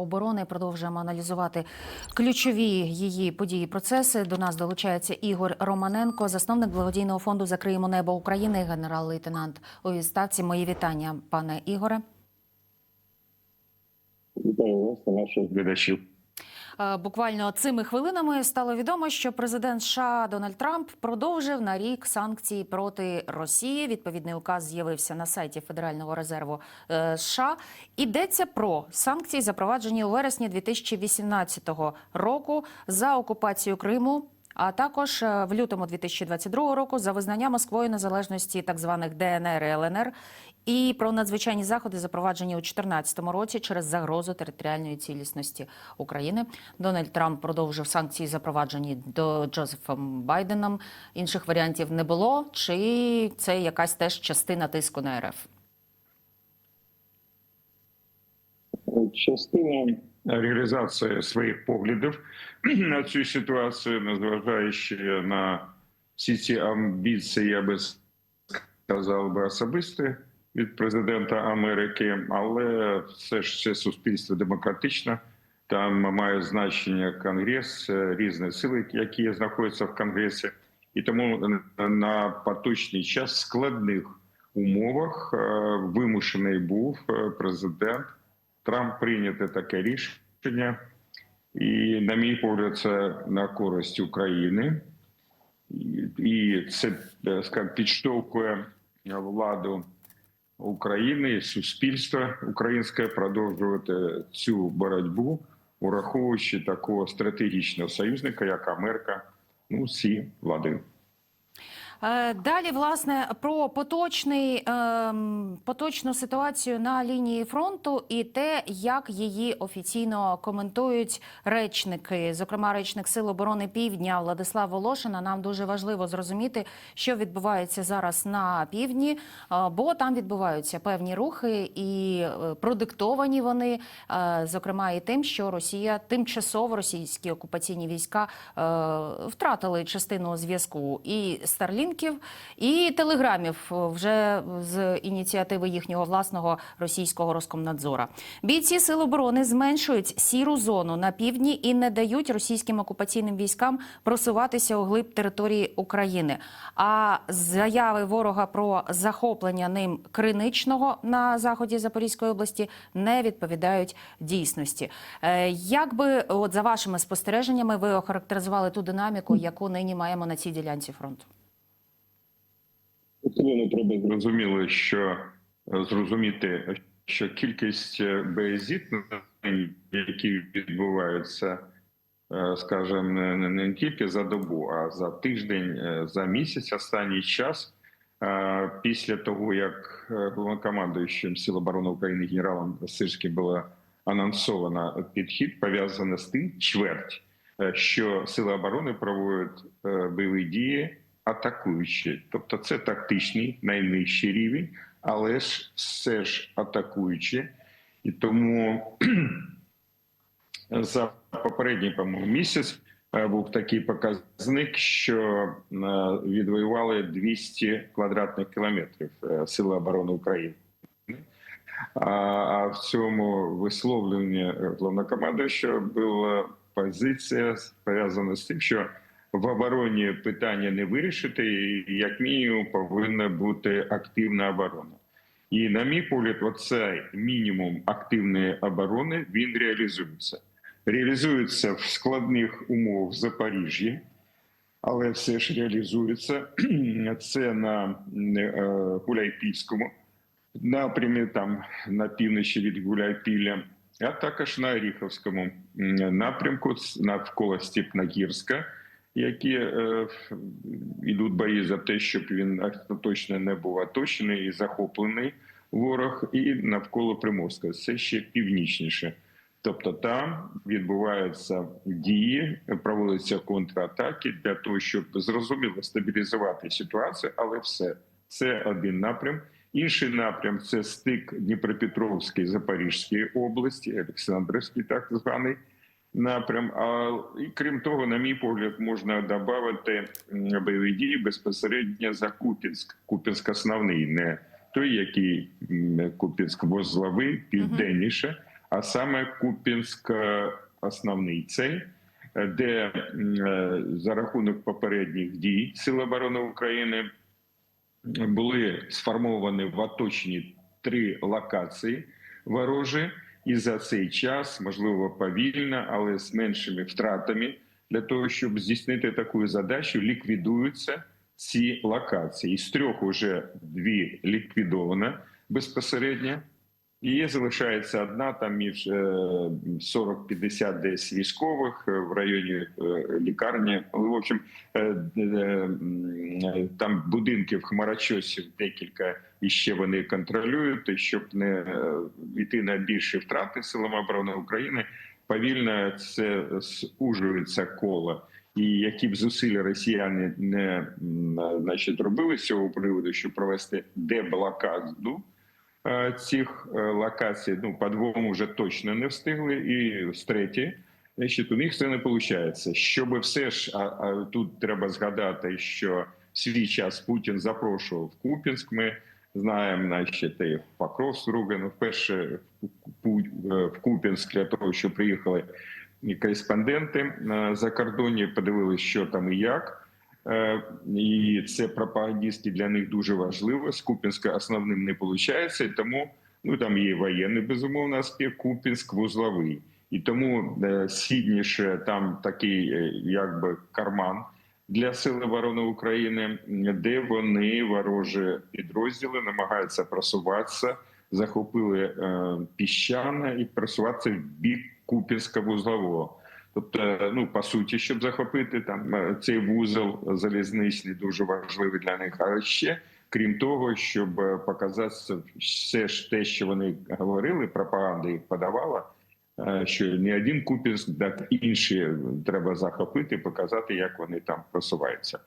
оборони. Продовжуємо аналізувати ключові її події, процеси. До нас долучається Ігор Романенко, засновник благодійного фонду Закриємо небо України, генерал-лейтенант у відставці. Мої вітання, пане Ігоре. Вітаю вас наших глядачів. Е, Буквально цими хвилинами стало відомо, що президент США Дональд Трамп продовжив на рік санкції проти Росії. Відповідний указ з'явився на сайті Федерального резерву е, США. Йдеться про санкції, запроваджені у вересні 2018 року за окупацію Криму. А також е, в лютому 2022 року за визнання Москвою незалежності так званих ДНР і ЛНР і про надзвичайні заходи, запроваджені у 2014 році через загрозу територіальної цілісності України. Дональд Трамп продовжив санкції, запроваджені до Джозефом Байденом. Інших варіантів не було. Чи це якась теж частина тиску на РФ? Частина реалізації своїх поглядів на цю ситуацію, незважаючи на всі ці амбіції, я би сказав би особисті від президента Америки, але все ж це суспільство демократичне. Там має значення конгрес, е, різні сили, які знаходяться в конгресі, і тому на поточний час в складних умовах е, вимушений був е, президент Трамп прийняти таке рішення, і, на мій погляд, це на користь України, і, це е, скажімо, підштовхує владу України і суспільство українське продовжувати цю боротьбу, ураховуючи такого стратегічного союзника, як Америка, ну всі влади. Е, Далі, власне, про поточний, ем, поточну ситуацію на лінії фронту і те, як її офіційно коментують речники, зокрема речник Сил оборони Півдня Владислав Волошина. Нам дуже важливо зрозуміти, що відбувається зараз на півдні, е, бо там відбуваються певні рухи, і е, продиктовані вони, зокрема, і тим, що Росія тимчасово російські окупаційні війська втратили частину зв'язку і Старлінків, і телеграмів е, вже з ініціативи їхнього власного російського Роскомнадзора. Бійці Сил оборони зменшують сіру зону на півдні і не дають російським окупаційним військам просуватися у глиб території України. А заяви ворога про захоплення ним криничного на заході Запорізької області не відповідають дійсності. Е, Як би, от за вашими спостереженнями, ви охарактеризували ту динаміку, яку нині маємо на цій ділянці фронту? Потрібно треба зрозуміло, що е, зрозуміти, що кількість е, беззіткнень, які відбуваються, е, скажімо, не, тільки за добу, а за тиждень, за місяць, останній час. Після того, як головнокомандуючим Сил оборони України генералом Сирським було анонсовано підхід, пов'язаний з тим чверть, що Сили оборони проводять бойові дії атакуючи. Тобто це тактичний найнижчий рівень, але ж все ж атакуючи. І тому за попередній по-моєму, місяць е, був такий показник, що е, відвоювали 200 квадратних кілометрів е, Сили оборони України. А, в цьому висловленні головнокомандуючого була позиція пов'язана з тим, що в обороні питання не вирішити, і як мінімум повинна бути активна оборона. І на мій погляд, оцей мінімум активної оборони він реалізується. Реалізується в складних умовах в Запоріжжі, але все ж реалізується. Це на е, Гуляйпільському напрямі, там на півночі від Гуляйпілля, а також на Оріховському напрямку навколо Степногірська, які е, йдуть бої за те, щоб він остаточно не був оточений і захоплений ворог, і навколо Приморська. Це ще північніше. Тобто там відбуваються дії, проводяться контратаки для того, щоб зрозуміло стабілізувати ситуацію, але все це один напрям. Інший напрям це стик Дніпропетровської Запорізької області, Олександрівський, так званий напрям. А і крім того, на мій погляд, можна додати бойові дії безпосередньо за Купінськ. Купінськ основний, не той, який Купінськ возловий, південніше. а саме Купінськ е, основний цей, де е, за рахунок попередніх дій Сил оборони України були сформовані в оточенні три локації ворожі, і за цей час, можливо, повільно, але з меншими втратами, для того, щоб здійснити таку задачу, ліквідуються ці локації. З трьох уже дві ліквідовано безпосередньо. І залишається одна там між е, 40-50 десь військових е, в районі е, лікарні. В общем, е, е, там будинків хмарочосів декілька і ще вони контролюють, щоб не е, йти на більші втрати силам оборони України. Повільно це звужується коло. І які б зусилля росіяни не значить, робили з цього приводу, щоб провести деблокаду е, цих е, локацій, ну по двом вже точно не встигли, і з третє, значить, у них це не виходить. Щоб все ж, а, а тут треба згадати, що свій час Путін запрошував в Купінськ. Ми знаємо, значить, і в Покровськ Ругину, вперше е, в Купінськ для того, що приїхали кореспонденти е, за кордоні, подивилися, що там і як. Е, І це пропагандистськи для них дуже важливо. З Купінська основним не виходить, тому ну там є воєнний безумовно аспект, Купінськ вузловий. І тому е, східніше там такий е, якби карман для сил оборони України, де вони ворожі підрозділи намагаються просуватися, захопили піщане і просуватися в бік Купінська вузлового. Тобто, ну по суті, щоб захопити там е, цей вузол залізничний, дуже важливий для них. Але ще крім того, щоб е, показати все ж те, що вони говорили, пропаганда їх подавала. е, Що не один Купінськ, так інші треба захопити, показати, як вони там просуваються.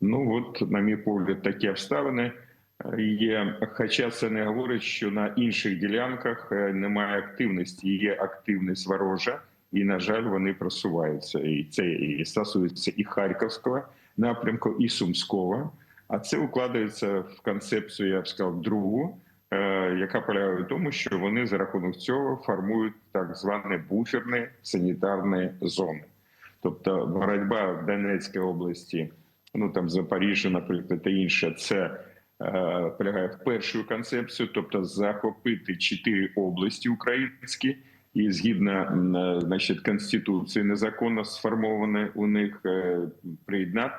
Ну от, на мій погляд, такі обставини є. Хоча це не говорить, що на інших ділянках немає активності, є активність ворожа, і на жаль, вони просуваються. І це і стосується і Харківського напрямку, і Сумського. А це укладається в концепцію, я б сказав, другу, е, яка полягає в тому, що вони за рахунок цього формують так звані буферні санітарні зони. Тобто боротьба в Донецькій області, ну там Запоріжжя, наприклад, та інше, це е, полягає в першу концепцію, тобто захопити чотири області українські, і згідно е, значить, конституції незаконно сформоване у них е, приєднати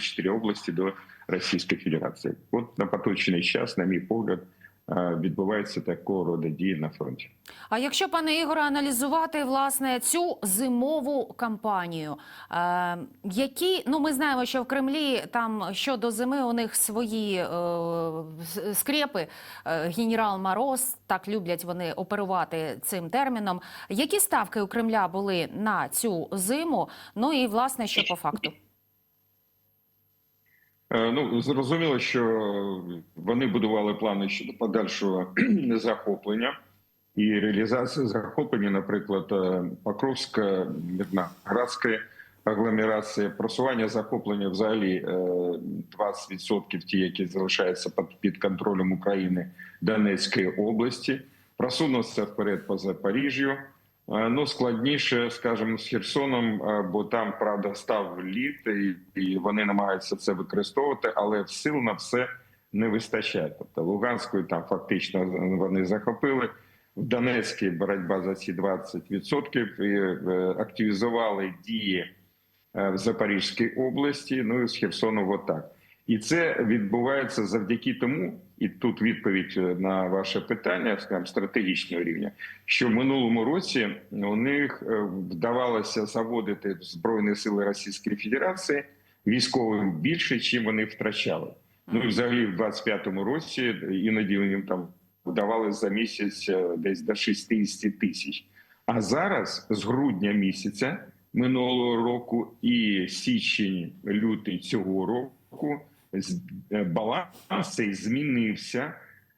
чотири області до Російської Федерації. От на поточний час, на мій погляд, відбувається такого роду дії на фронті. А якщо, пане Ігоре, аналізувати власне цю зимову кампанію, е, які ну ми знаємо, що в Кремлі там щодо зими у них свої е, скрепи. Е, генерал Мороз так люблять вони оперувати цим терміном. Які ставки у Кремля були на цю зиму? Ну і власне, що по факту? Е, Ну зрозуміло, що вони будували плани щодо подальшого захоплення і реалізації захоплення, наприклад, е, Покровська, Мирноградська агломерація, просування захоплення взагалі е, 20% ті, які залишаються під контролем України Донецької області, просунувся вперед по Запоріжжю. Е, Ну, складніше, скажімо, з Херсоном, е, бо там правда став лід, і, вони намагаються це використовувати, але сил на все не вистачає. Тобто Луганською там фактично вони захопили. В Донецькій боротьба за ці 20% і е, активізували дії в Запорізькій області. Ну і з Херсону, отак. І це відбувається завдяки тому, і тут відповідь е, на ваше питання, скажімо, стратегічного рівня, що в минулому році у них е, вдавалося заводити в збройні сили Російської Федерації військовим більше, чим вони втрачали. Ну і взагалі в 25-му році іноді їм там вдавалося за місяць е, десь до 60 тисяч. А зараз з грудня місяця минулого року і січень, лютий цього року е, баланс цей змінився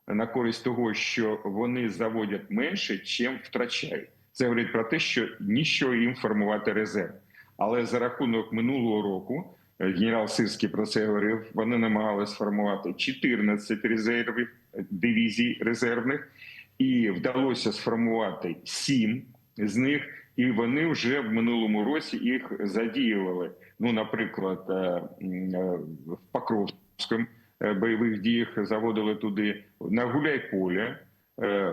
на користь того, що вони заводять менше, чим втрачають. Це говорить про те, що ніщо їм формувати резерв. Але за рахунок минулого року е, генерал Сирський про це говорив. Вони намагалися сформувати 14 резервів е, дивізій резервних і вдалося сформувати сім з них, і вони вже в минулому році їх задіювали. Ну, наприклад, е, е, в Покровському е, бойових діях заводили туди на Гуляйполе,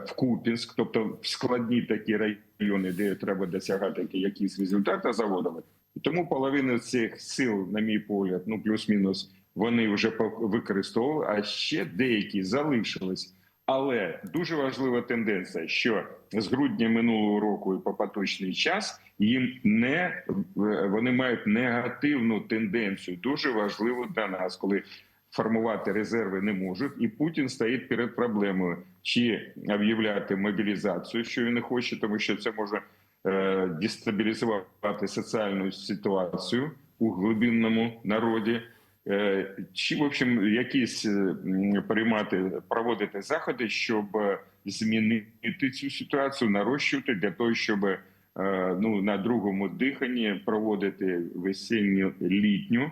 в Купінськ, тобто в складні такі райони, де треба досягати якісь результати, заводили. Тому половина цих сил, на мій погляд, ну плюс-мінус, вони вже використовували, а ще деякі залишились. Але дуже важлива тенденція, що з грудня минулого року і по поточний час їм не вони мають негативну тенденцію. Дуже важливо для нас, коли формувати резерви не можуть, і Путін стоїть перед проблемою, чи об'являти мобілізацію, що він не хоче, тому що це може е, дестабілізувати соціальну ситуацію у глибинному народі. Е, Чи в общем якісь е, приймати проводити заходи, щоб е, змінити цю ситуацію, нарощувати для того, щоб е, ну на другому диханні проводити весінню літню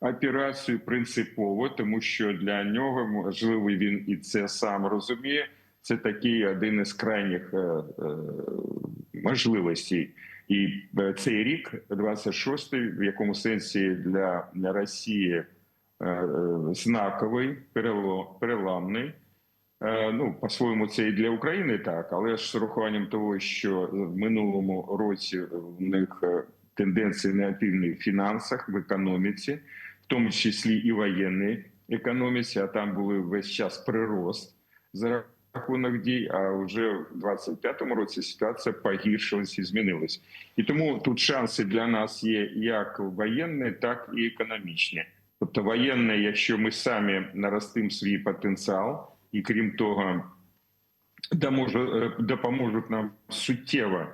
операцію принципово, тому що для нього можливо він і це сам розуміє. Це такий один із крайніх е, е, можливостей. І е, цей рік, 26-й, в якому сенсі для, Росії е, е, знаковий, переламний. Е, Ну, по-своєму, це і для України так, але ж з урахуванням того, що в минулому році в них е, тенденції негативні в фінансах, в економіці, в тому числі і воєнній економіці, а там були весь час прирост за рахунок дій. А вже в 25-му році ситуація погіршилась і змінилась. І тому тут шанси для нас є як воєнні, так і економічні. Тобто воєнне, якщо ми самі наростимо свій потенціал, і крім того, е, допоможуть нам суттєво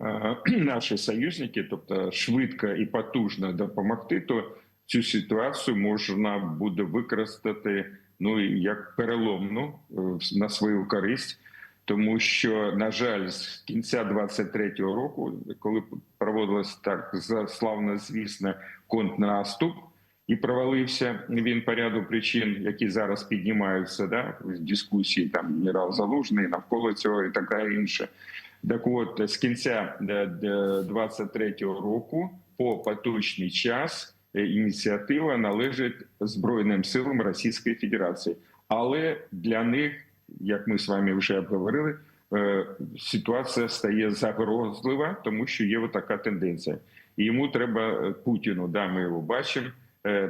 е, наші союзники, тобто швидко і потужно допомогти, то цю ситуацію можна буде використати ну як переломну е, на свою користь. Тому що, на жаль, з кінця 23-го року, коли проводилось так славно звісно контрнаступ, і провалився він по ряду причин, які зараз піднімаються да, в дискусії, там генерал Залужний навколо цього і таке інше. Так от, з кінця е, е, 23-го року по поточний час е, ініціатива належить Збройним силам Російської Федерації. Але для них, як ми з вами вже обговорили, е, ситуація стає загрозлива, тому що є така тенденція. І йому треба е, Путіну, да, ми його бачимо,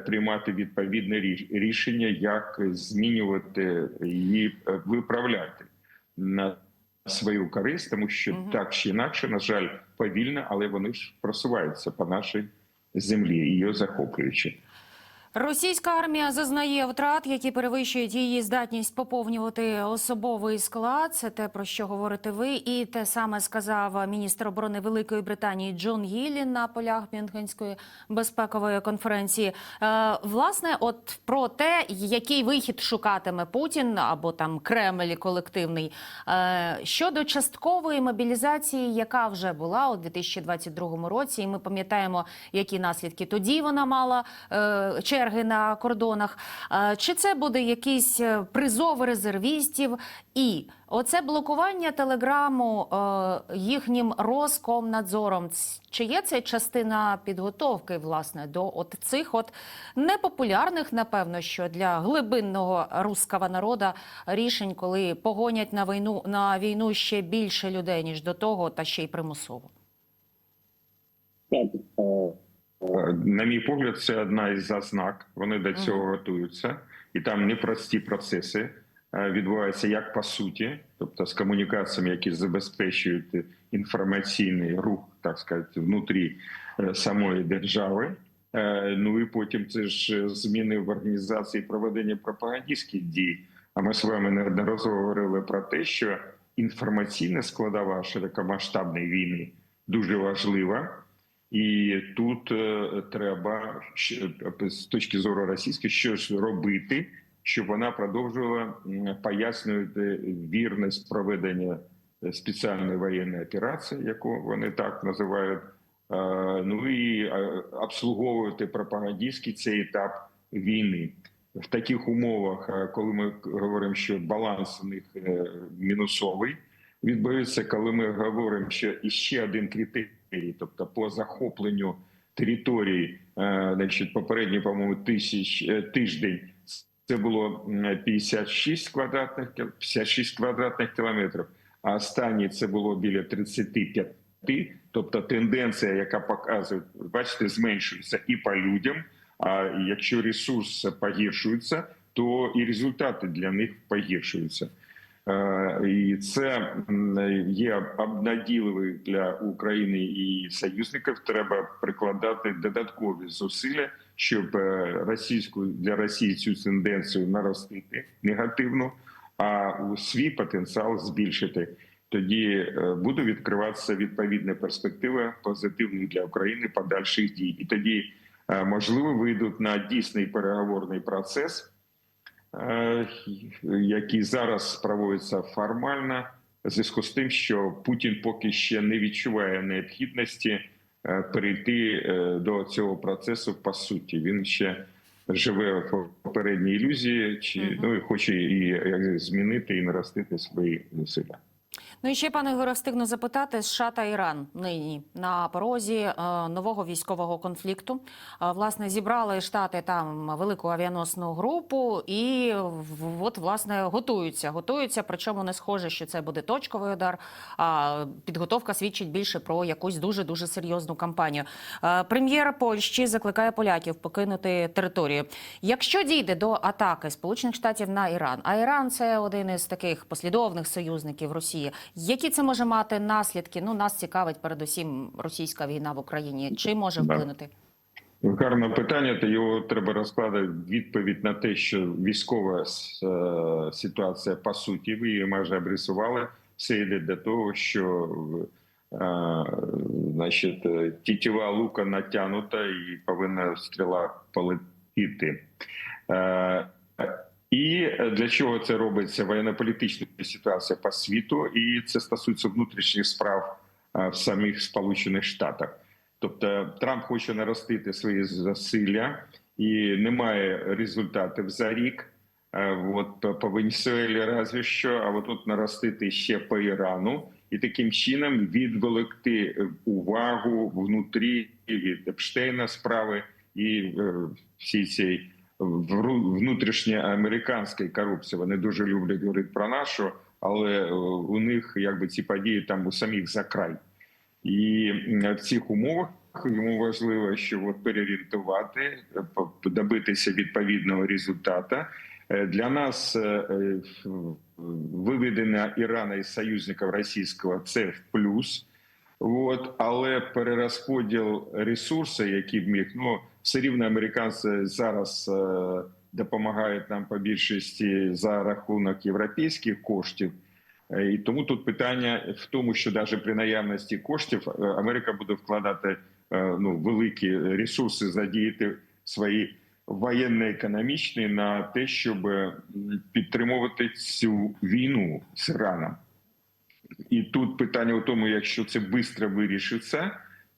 приймати відповідне ріш- рішення, як змінювати і е, виправляти на свою користь, тому що угу. так чи інакше, на жаль, повільно, але вони ж просуваються по нашій землі, її захоплюючи. Російська армія зазнає втрат, які перевищують її здатність поповнювати особовий склад. Це те про що говорите ви, і те саме сказав міністр оборони Великої Британії Джон Гіллі на полях Мюнхенської безпекової конференції. Е, власне, от про те, який вихід шукатиме Путін або там Кремль колективний е, щодо часткової мобілізації, яка вже була у 2022 році, і ми пам'ятаємо, які наслідки тоді вона мала. Е, черги на кордонах. Е, Чи це буде якийсь е, призов резервістів? І оце блокування телеграму е, їхнім Роскомнадзором. Чи є це частина підготовки власне до от цих от непопулярних, напевно, що для глибинного руского народа рішень, коли погонять на війну на війну ще більше людей ніж до того, та ще й примусово? На мій погляд, це одна із зазнак. Вони до цього готуються, і там непрості процеси е, відбуваються як по суті, тобто з комунікаціями, які забезпечують інформаційний рух, так сказати, внутрі е, самої держави. Е, Ну і потім це ж зміни в організації проведення пропагандистських дій. А ми з вами неодноразово говорили про те, що інформаційна складова широкомасштабної війни дуже важлива. І тут е, треба е, з точки зору російської щось робити, щоб вона продовжувала пояснювати вірність проведення е, спеціальної воєнної операції, яку вони так називають. Ну і обслуговувати пропагандистський цей етап війни. в таких умовах, коли ми говоримо, що баланс у них мінусовий, відбувається, коли ми говоримо, що іще один критерій, тобто по захопленню територій, е, значить, попередній, по-моєму, тисяч е, тиждень. Це було м, 56 квадратних кіл- 56 квадратних кілометрів, а останній це було біля 35. Тобто тенденція, яка показує, бачите, зменшується і по людям. А якщо ресурс погіршується, то і результати для них погіршуються. Е, І це є обнадійливий для України і союзників. Треба прикладати додаткові зусилля, щоб е, російську для Росії цю тенденцію наростити негативно, а у свій потенціал збільшити. Тоді е, буде відкриватися відповідна перспектива позитивних для України подальших дій, і тоді можливо вийдуть на дійсний переговорний процес е, який зараз проводяться формально, в зв'язку з тим, що Путін поки ще не відчуває необхідності е, перейти е, до цього процесу по суті. Він ще живе в попередній ілюзії, чи ну хоче і змінити і наростити свої зусилля. Ну і ще пане Ігоре, встигну запитати США та Іран нині на порозі е, нового військового конфлікту. Е, власне, зібрали штати там велику авіаносну групу, і от власне готуються. Готуються. Причому не схоже, що це буде точковий удар. А підготовка свідчить більше про якусь дуже дуже серйозну кампанію. Е, прем'єр Польщі закликає поляків покинути територію. Якщо дійде до атаки Сполучених Штатів на Іран, а Іран це один із таких послідовних союзників Росії. Які це може мати наслідки? Ну нас цікавить передусім російська війна в Україні. Чи може вплинути? Гарне питання, то його треба розкладати відповідь на те, що військова е, ситуація по суті, ви її майже обрисували. Все йде до того, що е, значить, е, тітіва лука натягнута і повинна стріла полетіти. Е, і для чого це робиться воєнно-політична ситуація по світу, і це стосується внутрішніх справ е, в самих Сполучених Штатах. Тобто Трамп хоче наростити свої зусилля і немає результатів за рік. Е, От по- Венесуелі разве що, а от тут наростити ще по Ірану, і таким чином відволікти е, увагу внутрі від Епштейна справи і е, всі цієї внутрішньоамериканської корупції. Вони дуже люблять говорити про нашу, але е, у них якби ці події там у самих за край. І в цих умовах йому важливо, що от переорієнтувати, е, добитися відповідного результату. Е, Для нас виведення Ірана із союзників російського це в плюс. От, але перерозподіл ресурсів, які б міг, ну все рівно американці зараз е, допомагають нам по більшості за рахунок європейських коштів. Е, І тому тут питання в тому, що навіть при наявності коштів е, Америка буде вкладати е, ну, великі ресурси, задіяти свої воєнно-економічні на те, щоб підтримувати цю війну з Іраном. І тут питання в тому, якщо це швидко вирішиться,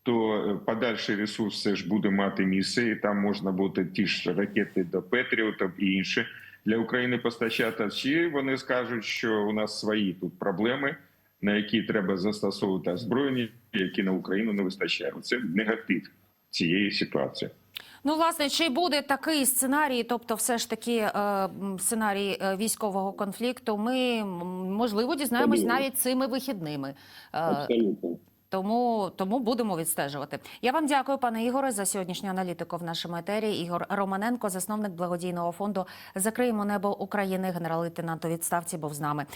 то е, подальший ресурс все ж буде мати місце, і там можна буде ті ж ракети до Петріотів і інше для України постачати. Чи вони скажуть, що у нас свої тут проблеми, на які треба застосовувати озброєння, які на Україну не вистачає. Це негатив цієї ситуації. Ну, власне, чи буде такий сценарій, тобто, все ж таки е, сценарій е, військового конфлікту, ми можливо дізнаємось навіть цими вихідними. Е, Абсолютно. Тому, тому будемо відстежувати. Я вам дякую, пане Ігоре, за сьогоднішню аналітику в нашому етері. Ігор Романенко, засновник благодійного фонду Закриємо небо України, генерал-лейтенант у відставці, був з нами.